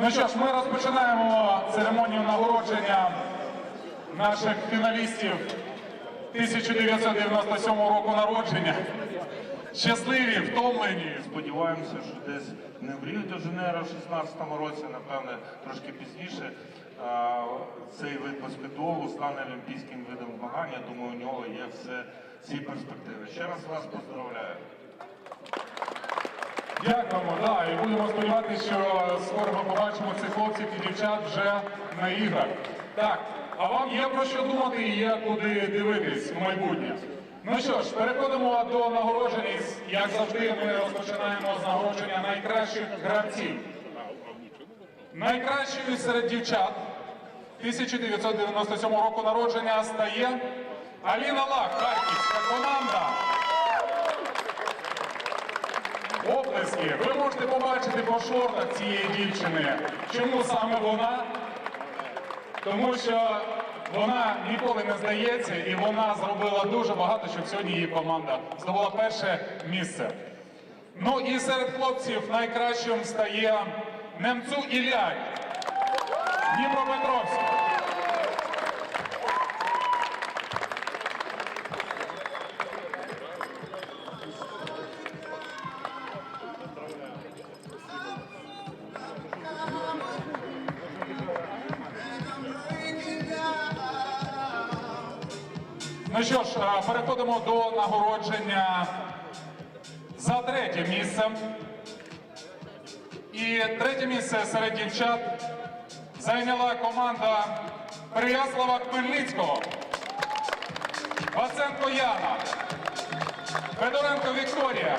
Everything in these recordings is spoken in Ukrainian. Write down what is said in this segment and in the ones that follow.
Ну що ж, ми розпочинаємо церемонію нагородження наших фіналістів 1997 року народження. Щасливі, втомлені. Сподіваємося, що десь не в Ріо де Жанейро в 16-му році, напевне, трошки пізніше. Цей вид баскетболу стане олімпійським видом змагання. Думаю, у нього є все ці перспективи. Ще раз вас поздравляю. Дякуємо, да, і будемо сподіватися, що скоро ми побачимо цих хлопців і дівчат вже на іграх. Так, а вам є про що думати і є куди дивитись в майбутнє. Ну що ж, переходимо до нагородження. Як завжди, ми розпочинаємо з нагородження найкращих гравців. Найкращою серед дівчат 1997 року народження стає Аліна Лак, Харківська команда. Оплески. Ви можете побачити по шортах цієї дівчини. Чому саме вона? Тому що вона ніколи не здається, і вона зробила дуже багато, щоб сьогодні її команда здобула перше місце. Ну і серед хлопців найкращим стає Немцу Ілля, Дніпропетровськ. Ну що ж, е, переходимо до нагородження за третє місце. І третє місце серед дівчат зайняла команда Переяслава Хмельницького. Ваценко Яна, Федоренко Вікторія,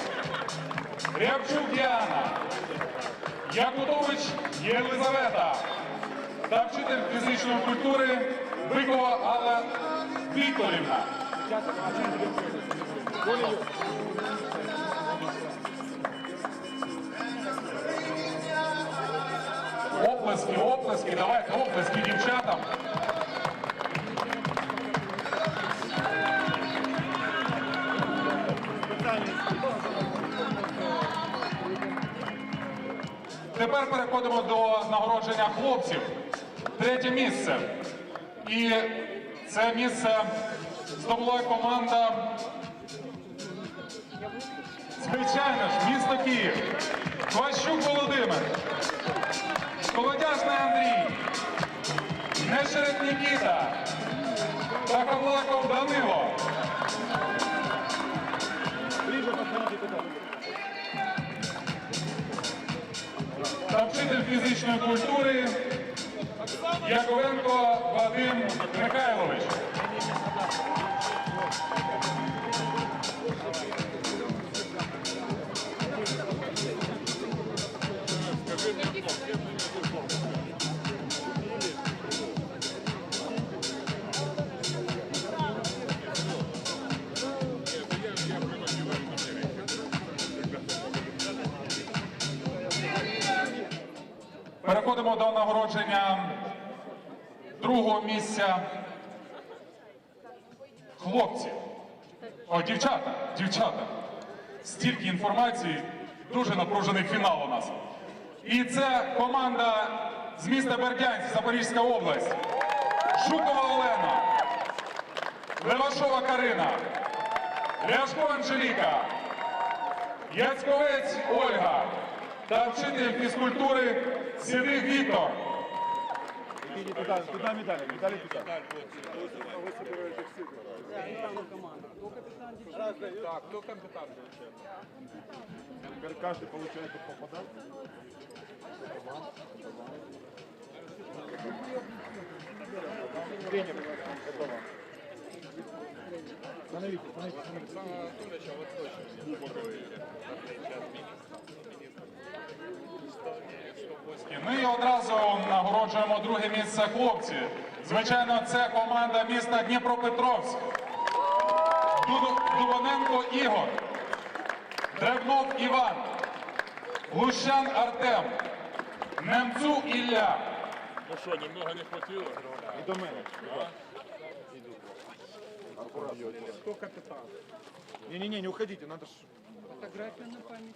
Рябчук Діана, Якутович Єлизавета та вчитель фізичної культури Бикова Алла Вікторівна. Оплески, оплески, давайте оплески дівчатам. Тепер переходимо до нагородження хлопців. Третє місце. І це місце здобула команда. Звичайно ж, місто Київ. Кващук Володимир. Колодяжний Андрій. Нешерет Нікіта. Та Павлаков Данило. Та вчитель фізичної культури Яковенко Вадим Михайлович. Переходимо до нагородження другого місця. Хлопці. О, дівчата, дівчата. Стільки інформації, дуже напружений фінал у нас. І це команда з міста Бердянськ, Запорізька область. Жукова Олена, Левашова Карина, Ляшко Анжеліка, Яцьковець Ольга та вчитель фізкультури Сідих Віктор. Иди туда, туда медали, медали туда. Так, кто капитан Теперь каждый получает по подарку. Тренер, готово. Остановитесь, остановитесь, остановитесь. Ну і одразу нагороджуємо друге місце хлопці. Звичайно, це команда міста Дніпропетровськ. Дубоненко Ігор, Дребнов Іван, Лущан Артем, Немцу Ілля. Ну что, немного не хватило? И до мене. Кто капитан? Не-не-не, не уходите, надо ж... Фотография на память.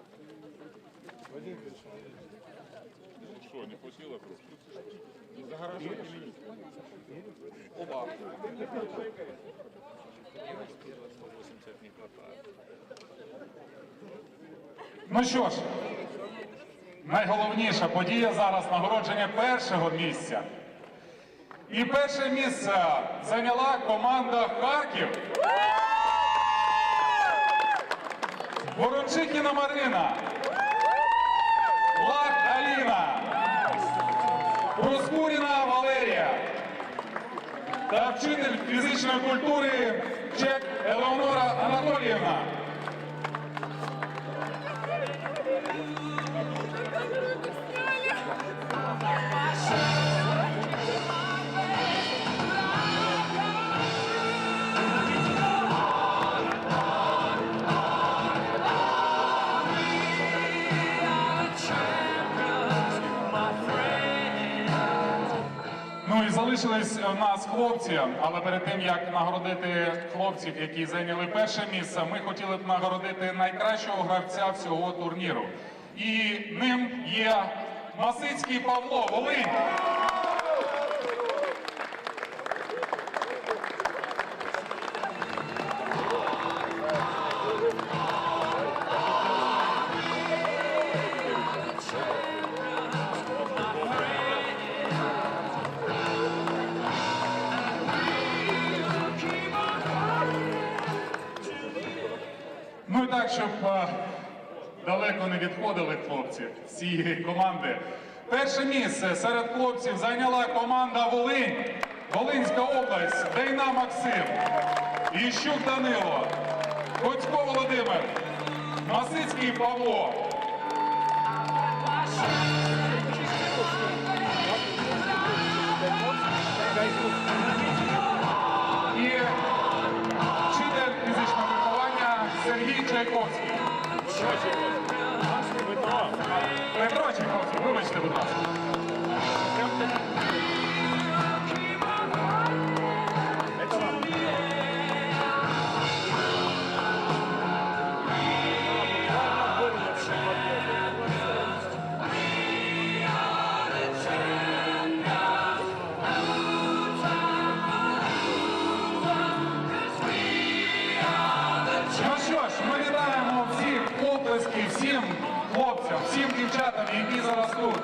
скажи. Что, не хватило просто? Ну що ж, найголовніша подія зараз нагородження першого місця. І перше місце зайняла команда Харків. Ворончихіна Марина. Проскуріна Валерія. Та вчитель фізичної культури Чек Елеонора Анатоліївна. Залишились у нас хлопці, але перед тим як нагородити хлопців, які зайняли перше місце, ми хотіли б нагородити найкращого гравця всього турніру. І ним є Масицький Павло Волинь. Щоб е, далеко не відходили хлопці цієї команди. Перше місце серед хлопців зайняла команда Волинь, Волинська область, Дейна Максим, Іщук Данило, Коцько Володимир, Масицький Павло. Всім дівчатам, які зараз тут.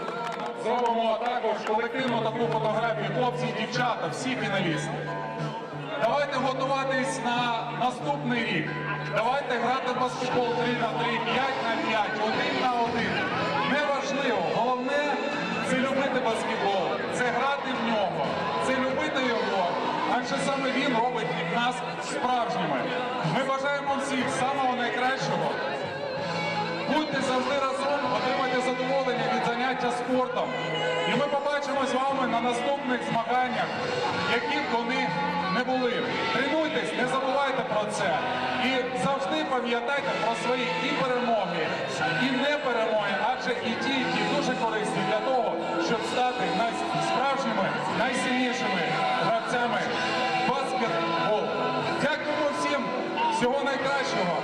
Зробимо також колективну таку фотографію. Хлопці дівчата, всі фіналісти. Давайте готуватись на наступний рік. Давайте грати баскетбол 3 на 3, 5 на 5, 1 на 1. Неважливо. Головне це любити баскетбол, це грати в нього, це любити його. Адже саме він робить нас справжніми. Ми бажаємо всіх самого найкращого. Будьте завжди разом, задоволення від заняття спортом. І ми побачимось з вами на наступних змаганнях, які б вони не були. Тренуйтесь, не забувайте про це. І завжди пам'ятайте про свої і перемоги, і не перемоги, адже і ті, і ті дуже корисні для того, щоб стати найсправжніми, найсильнішими гравцями баскетболу. Дякуємо всім, всього найкращого.